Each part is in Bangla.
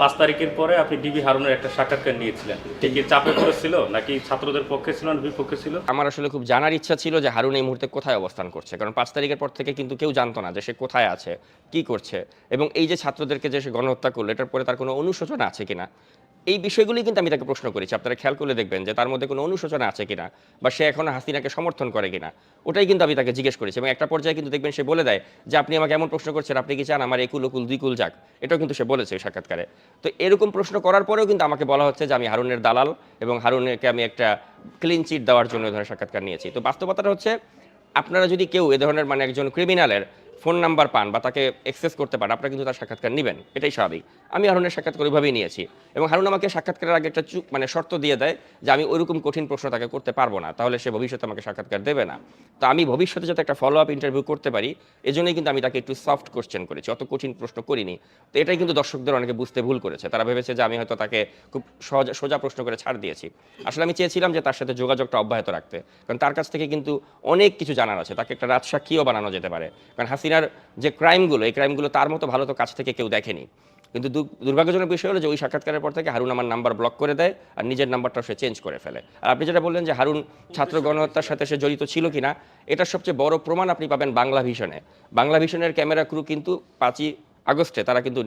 পাঁচ তারিখের পরে আপনি ডিবি হারুনের একটা সাক্ষাৎকার নিয়েছিলেন। ঠিক চাপে পড়েছিল নাকি ছাত্রদের পক্ষে ছিল না, বিপক্ষে ছিল? আমার আসলে খুব জানার ইচ্ছা ছিল যে হারুন এই মুহূর্তে কোথায় অবস্থান করছে, কারণ পাঁচ তারিখের পর থেকে কিন্তু কেউ জানতো না যে সে কোথায় আছে, কি করছে। এবং এই যে ছাত্রদেরকে যে সে গণহত্যা করল, এটার পরে তার কোনো অনুশোচনা আছে কিনা? এই বিষয়গুলি কিন্তু আমি তাকে প্রশ্ন করেছি। আপনারা খেয়াল করলে দেখবেন যে তার মধ্যে কোনো অনুশোচনা আছে কিনা বা সে এখন হাসিনাকে সমর্থন করে কিনা। ওটাই কিন্তু আমি তাকে জিজ্ঞেস করেছি এবং একটা পর্যায়ে কিন্তু দেখবেন সে বলে দেয় যে, আপনি আমাকে এমন প্রশ্ন করছেন, আপনি কি চান আমার একুল ওকুল দুই কুল যাক? এটাও কিন্তু সে বলেছে সাক্ষাৎকারে। তো এরকম প্রশ্ন করার পরেও কিন্তু আমাকে বলা হচ্ছে যে, আমি হারুনের দালাল এবং হারুনকে আমি একটা ক্লিন চিট দেওয়ার জন্য ধরনের সাক্ষাৎকার নিয়েছি। তো বাস্তবতাটা হচ্ছে, আপনারা যদি কেউ এ ধরনের মানে একজন ক্রিমিনালের ফোন নাম্বার পান বা তাকে অ্যাক্সেস করতে পারেন, আপনারা কিন্তু তার সাক্ষাৎকার নেবেন। এটাই স্বাভাবিক। আমি হারুনের সাক্ষাৎকার ওইভাবেই নিয়েছি এবং হারুন আমাকে সাক্ষাৎকারের আগে একটা চুক মানে শর্ত দিয়ে দেয় যে আমি ওইরকম কঠিন প্রশ্ন তাকে করতে পারব না, তাহলে সে ভবিষ্যতে আমাকে সাক্ষাৎকার দেবে না। তো আমি ভবিষ্যতে যাতে একটা ফলো আপ ইন্টারভিউ করতে পারি, এজন্যই কিন্তু আমি তাকে একটু সফট কোশ্চেন করেছি, অত কঠিন প্রশ্ন করিনি। তো এটাই কিন্তু দর্শকদের অনেকে বুঝতে ভুল করেছে। তারা ভেবেছে যে আমি হয়তো তাকে খুব সহজ সোজা প্রশ্ন করে ছাড় দিয়েছি। আসলে আমি চেয়েছিলাম যে তার সাথে যোগাযোগটা অব্যাহত রাখতে, কারণ তার কাছ থেকে কিন্তু অনেক কিছু জানার আছে। তাকে একটা রাজসাক্ষীও বানানো যেতে পারে। কারণ হাসিনার যে ক্রাইমগুলো, এই ক্রাইমগুলো তার মতো ভালো তো কাছ থেকে কেউ দেখেনি। কিন্তু দুর্ভাগ্যজনক বিষয় হলো যে ওই সাক্ষাৎকারের পর থেকে হারুন আমার নাম্বার ব্লক করে দেয় আর নিজের নাম্বারটাও সে চেঞ্জ করে ফেলে। আর আপনি যেটা বললেন যে হারুন ছাত্র গণহত্যার সাথে সে জড়িত ছিল কিনা, এটার সবচেয়ে বড় প্রমাণ আপনি পাবেন বাংলা ভিশনে বাংলা ভিশনের ক্যামেরা ক্রু কিন্তু পাঁচই আগস্টে, তারা কিন্তু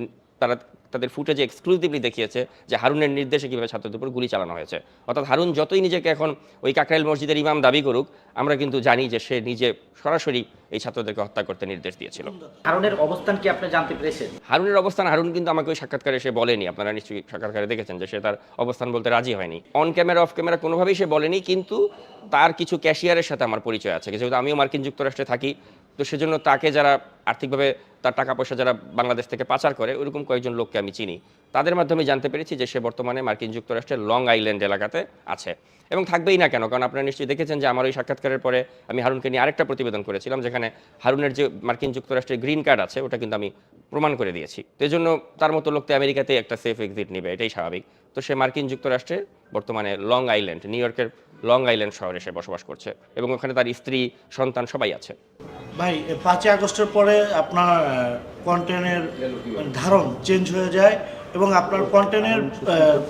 তারা তাদের ফুটেজে এক্সক্লুসিভলি দেখিয়েছে যে হারুনের নির্দেশে কীভাবে ছাত্রদের উপর গুলি চালানো হয়েছে। অর্থাৎ হারুন যতই নিজেকে এখন ওই কাকরাইল মসজিদের ইমাম দাবি করুক আমরা কিন্তু জানি যে সে নিজে সরাসরি এই ছাত্রদেরকে হত্যা করতে নির্দেশ দিয়েছিল। হারুনের অবস্থান কি আপনি জানতে পেরেছেন? হারুনের অবস্থান হারুন কিন্তু আমাকে ওই সাক্ষাৎকারে সে বলেনি। আপনারা নিশ্চয়ই সাক্ষাৎকারে দেখেছেন যে সে তার অবস্থান বলতে রাজি হয়নি। অন ক্যামেরা অফ ক্যামেরা কোনোভাবেই সে বলেনি কিন্তু তার কিছু ক্যাশিয়ারের সাথে আমার পরিচয় আছে। যেহেতু আমিও মার্কিন যুক্তরাষ্ট্রে থাকি তো সেজন্য তাকে যারা আর্থিকভাবে তার টাকা পয়সা যারা বাংলাদেশ থেকে পাচার করে ওরকম কয়েকজন লোককে আমি চিনি। তাদের মাধ্যমে জানতে পেরেছি যে সে বর্তমানে মার্কিন যুক্তরাষ্ট্রের লং আইল্যান্ড এলাকাতে আছে। এবং থাকবেই না কেন, কারণ আপনারা নিশ্চয়ই দেখেছেন যে আমার ওই সাক্ষাৎকারের পরে আমি হারুনকে নিয়ে আরেকটা প্রতিবেদন করেছিলাম, যেখানে হারুনের যে মার্কিন যুক্তরাষ্ট্রের গ্রিন কার্ড আছে, ওটা কিন্তু আমি প্রমাণ করে দিয়েছি। তো জন্য তার মতো লোক তো আমেরিকাতে একটা সেফ এক্সিট নেবে, এটাই স্বাভাবিক। তো সে মার্কিন যুক্তরাষ্ট্রে বর্তমানে লং আইল্যান্ড, নিউ ইয়র্কের লং আইল্যান্ড শহরে সে বসবাস করছে এবং ওখানে তার স্ত্রী সন্তান সবাই আছে। ভাই পাঁচই আগস্টের পরে আপনার কন্টেন্টের ধারণ চেঞ্জ হয়ে যায় এবং আপনার কন্টেন্টের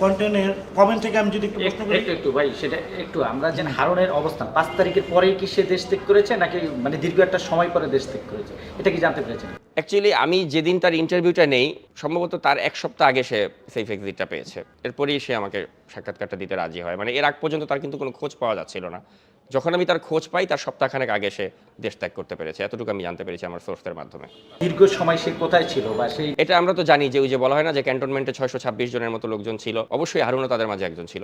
কন্টেন্টের কমেন্ট থেকে আমি যদি একটু প্রশ্ন একটু করি। একটু একটু ভাই সেটা একটু আমরা যে হারুনের অবস্থান পাঁচ তারিখের পরেই কি সে দেশ ত্যাগ করেছে নাকি মানে দীর্ঘ একটা সময় পরে দেশ ত্যাগ করেছে? এটা কি জানতে পেরেছেন? অ্যাকচুয়ালি আমি যেদিন তার ইন্টারভিউটা নেই সম্ভবত তার এক সপ্তাহ আগে সে সেফ এক্সিটটা পেয়েছে। এরপরেই সে আমাকে সাক্ষাৎকারটা দিতে রাজি হয়। মানে এর আগ পর্যন্ত তার কিন্তু কোনো খোঁজ পাওয়া যাচ্ছিল না। যখন আমি তার খোঁজ পাই তার সপ্তাহখানেক আগে সে দেশ ত্যাগ করতে পেরেছে। এতটুকু আমি জানতে পেরেছি আমার সোর্সের মাধ্যমে। দীর্ঘ সময় সে কোথায় ছিল বা সেই এটা আমরা তো জানি যে ওই যে বলা হয় না যে ক্যান্টনমেন্টে ছয়শো ছাব্বিশ জনের মতো লোকজন ছিল। অবশ্যই হারুনও তাদের মাঝে একজন ছিল।